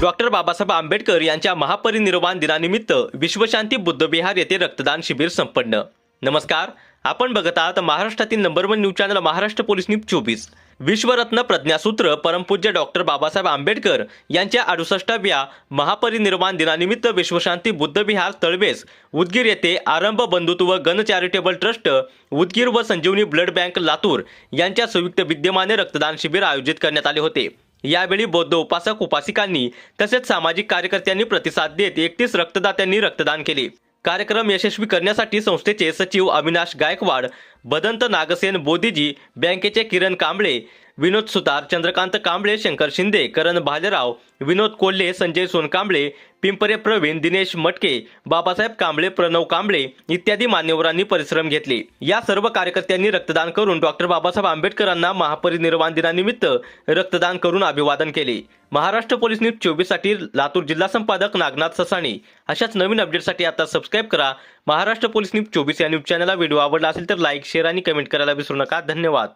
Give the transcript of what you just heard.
Doctor Babasaheb Ambedkar यांच्या महापरिनिर्वाण दिनानिमित्त विश्वशांती बुद्धविहार येथे रक्तदान शिबिर संपन्न. नमस्कार आपण बघत आहात महाराष्ट्रातील number one news channel Maharashtra police news चोवीस. विश्वरत्न प्रज्ञासूत्र परमपूज्य डॉक्टर बाबासाहेब आंबेडकर यांच्या अडुसष्टाव्या महापरिनिर्वाण दिनानिमित्त विश्वशांती बुद्धविहार तळवेस उदगीर येथे आरंभ बंधुत्व गण चॅरिटेबल ट्रस्ट उदगीर व संजीवनी ब्लड बँक लातूर यांच्या संयुक्त विद्यमाने रक्तदान शिबिर आयोजित करण्यात आले होते. यावेळी बौद्ध उपासक उपासिकांनी तसेच सामाजिक कार्यकर्त्यांनी प्रतिसाद देत एकतीस रक्तदात्यांनी रक्तदान केले. कार्यक्रम यशस्वी करण्यासाठी संस्थेचे सचिव अविनाश गायकवाड बदंत नागसेन बोधीजी बँकेचे किरण कांबळे विनोद सुतार चंद्रकांत कांबळे शंकर शिंदे करण भालेराव विनोद कोल्हे संजय सोनकांबळे पिंपरे प्रवीण दिनेश मटके बाबासाहेब कांबळे प्रणव कांबळे इत्यादी मान्यवरांनी परिश्रम घेतले. या सर्व कार्यकर्त्यांनी रक्तदान करून डॉक्टर बाबासाहेब आंबेडकरांना महापरिनिर्वाण दिनानिमित्त रक्तदान करून अभिवादन केले. महाराष्ट्र पोलीस न्यूज चोवीससाठी लातूर जिल्हा संपादक नागनाथ ससाणी. अशाच नवीन अपडेटसाठी आता सबस्क्राईब करा. महाराष्ट्र पोलीस न्यूज चोवीस या न्यूज चॅनलला व्हिडिओ आवडला असेल तर लाईक शेअर आणि कमेंट करायला विसरू नका. धन्यवाद.